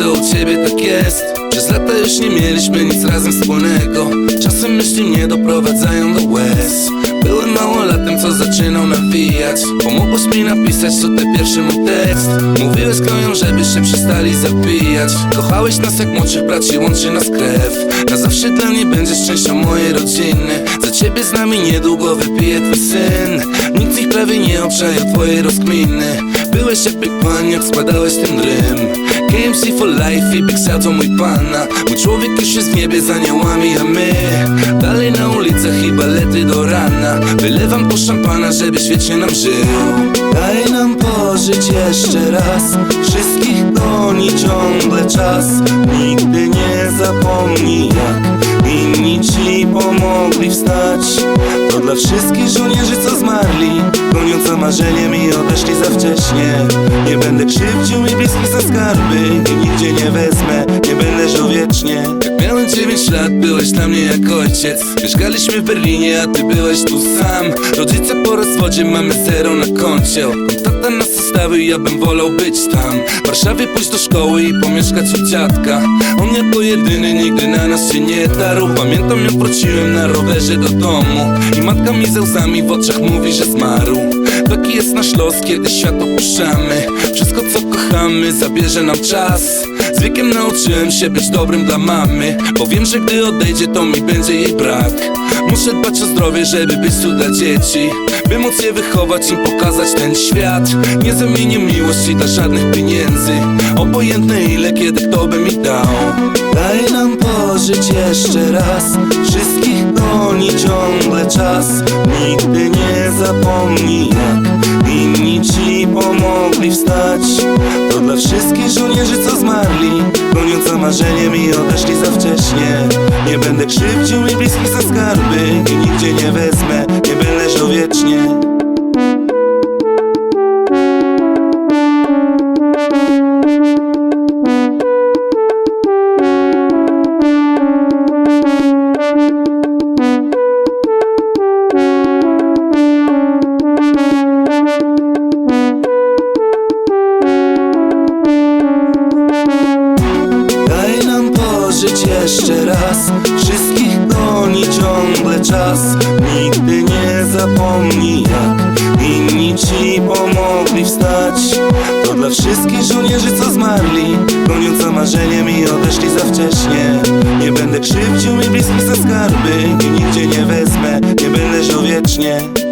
co u ciebie tak jest. Przez lata już nie mieliśmy nic razem wspólnego. Czasem myśli mnie doprowadzają do łez. Byłem małolatem, co zaczynał nawijać. Pomogłeś mi napisać tutaj pierwszy mój tekst. Mówiłeś gnoją, żeby się przestali zabijać. Kochałeś nas jak młodszych braci, łączy nas krew. Na zawsze dla mnie będziesz częścią mojej rodziny. Za ciebie z nami niedługo wypije twój syn. Nikt z nich prawie nie obszaja twojej rozkminy Jak Big Pan, jak składałeś ten rym. KMC for life i Big Sad to mój pana. Mój człowiek już jest w niebie z aniołami, a my Dalej na ulicach i balety do rana. Wylewam po szampana, żebyś wiecznie nam żył. Daj nam pożyć jeszcze raz. Wszystkich goni ciągle czas. Nigdy nie zapomnij jak Inni ci pomogli wstać. To dla wszystkich żołnierzy co zmarli Goniąc za marzeniem i odeszli za wcześnie. Nie będę krzywdził mi bliskich za skarby. I nigdzie nie wezmę, nie będę żył wiecznie. Jak miałem 9 lat, byłeś dla mnie jak ojciec. Mieszkaliśmy w Berlinie, a ty byłeś tu sam. Rodzice po rozwodzie, mamy zero na koncie Tata nas zostawił, ja bym wolał być tam. W Warszawie pójść do szkoły i pomieszkać u dziadka. On jako jedyny nigdy na nas się nie darł. Pamiętam jak wróciłem na rowerze do domu. I matka mi ze łzami w oczach mówi, że zmarł. Taki jest nasz los, kiedy świat opuszczamy. Wszystko co kochamy zabierze nam czas. Z wiekiem nauczyłem się być dobrym dla mamy. Bo wiem, że gdy odejdzie to mi będzie jej brak. Muszę dbać o zdrowie, żeby być tu dla dzieci. By móc je wychować, im pokazać ten świat Nie zamienię miłości dla żadnych pieniędzy. Obojętne ile, kiedy kto by mi dał. Daj nam pożyć jeszcze raz. Wszystkich goni ciągle czas. Nigdy nie zapomnij jak Inni ci pomogli wstać. To dla wszystkich żołnierzy co zmarli. Goniąc za marzeniem i odeszli za wcześnie. Nie będę krzywdził mi bliskich za skarby I nigdzie nie wezmę, nie będę żył wiecznie jeszcze raz. Wszystkich goni ciągle czas. Nigdy nie zapomnij jak Inni ci pomogli wstać. To dla wszystkich żołnierzy co zmarli. Goniąc za marzeniem i odeszli za wcześnie. Nie będę krzywdził mi bliskich za skarby I nigdzie nie wezmę, nie będę żył wiecznie